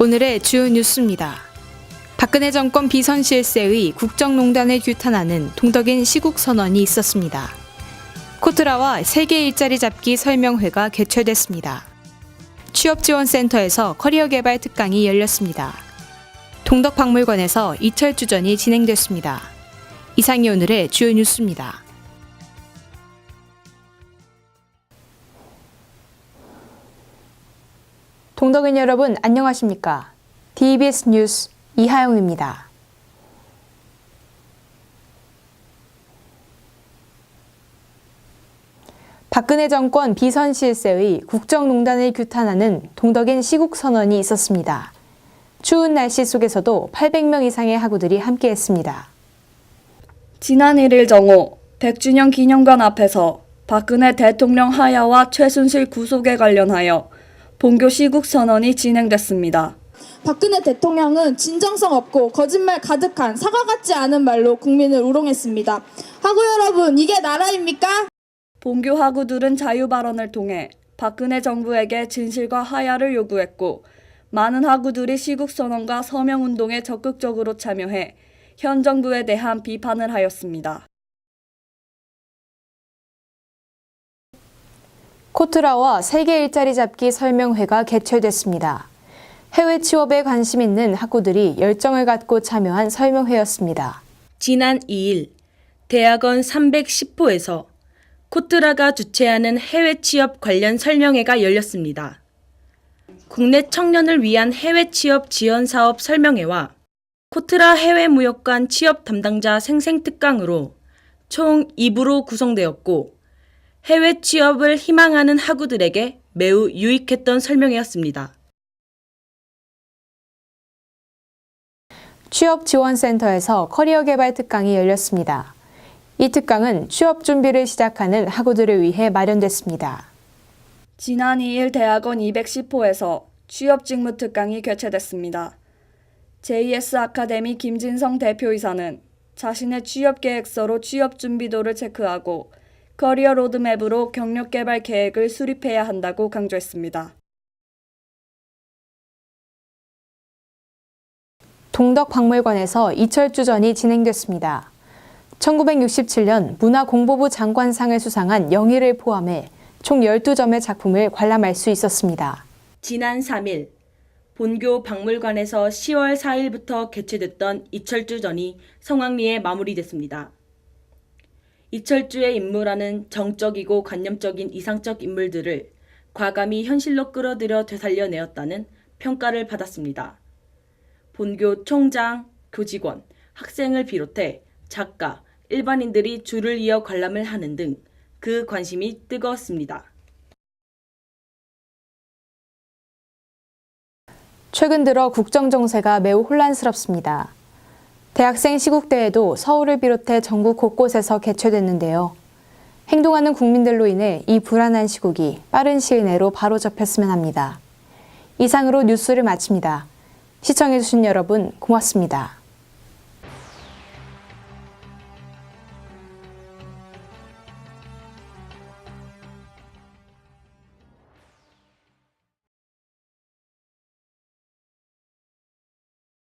오늘의 주요 뉴스입니다. 박근혜 정권 비선 실세의 국정농단을 규탄하는 동덕인 시국 선언이 있었습니다. 코트라와 세계 일자리 잡기 설명회가 개최됐습니다. 취업지원센터에서 커리어 개발 특강이 열렸습니다. 동덕박물관에서 이철주전이 진행됐습니다. 이상이 오늘의 주요 뉴스입니다. 동덕인 여러분 안녕하십니까? DBS 뉴스 이하영입니다. 박근혜 정권 비선 실세의 국정농단을 규탄하는 동덕인 시국 선언이 있었습니다. 추운 날씨 속에서도 800명 이상의 학우들이 함께했습니다. 지난 1일 정오 100주년 기념관 앞에서 박근혜 대통령 하야와 최순실 구속에 관련하여 본교 시국 선언이 진행됐습니다. 박근혜 대통령은 진정성 없고 거짓말 가득한 사과 같지 않은 말로 국민을 우롱했습니다. 하고 여러분, 이게 나라입니까? 본교 학우들은 자유 발언을 통해 박근혜 정부에게 진실과 하야를 요구했고 많은 학우들이 시국 선언과 서명 운동에 적극적으로 참여해 현 정부에 대한 비판을 하였습니다. 코트라와 세계 일자리 잡기 설명회가 개최됐습니다. 해외 취업에 관심 있는 학우들이 열정을 갖고 참여한 설명회였습니다. 지난 2일 대학원 310호에서 코트라가 주최하는 해외 취업 관련 설명회가 열렸습니다. 국내 청년을 위한 해외 취업 지원 사업 설명회와 코트라 해외 무역관 취업 담당자 생생 특강으로 총 2부로 구성되었고 해외 취업을 희망하는 학우들에게 매우 유익했던 설명회였습니다. 취업지원센터에서 커리어 개발 특강이 열렸습니다. 이 특강은 취업 준비를 시작하는 학우들을 위해 마련됐습니다. 지난 2일 대학원 210호에서 취업 직무 특강이 개최됐습니다. JS 아카데미 김진성 대표이사는 자신의 취업 계획서로 취업 준비도를 체크하고 커리어 로드맵으로 경력 개발 계획을 수립해야 한다고 강조했습니다. 동덕박물관에서 이철주전이 진행됐습니다. 1967년 문화공보부 장관상을 수상한 영희를 포함해 총 12점의 작품을 관람할 수 있었습니다. 지난 3일 본교 박물관에서 10월 4일부터 개최됐던 이철주전이 성황리에 마무리됐습니다. 이철주의 인물화는 정적이고 관념적인 이상적 인물들을 과감히 현실로 끌어들여 되살려내었다는 평가를 받았습니다. 본교 총장, 교직원, 학생을 비롯해 작가, 일반인들이 줄을 이어 관람을 하는 등 그 관심이 뜨거웠습니다. 최근 들어 국정 정세가 매우 혼란스럽습니다. 대학생 시국대회도 서울을 비롯해 전국 곳곳에서 개최됐는데요. 행동하는 국민들로 인해 이 불안한 시국이 빠른 시일 내로 바로 접혔으면 합니다. 이상으로 뉴스를 마칩니다. 시청해주신 여러분 고맙습니다.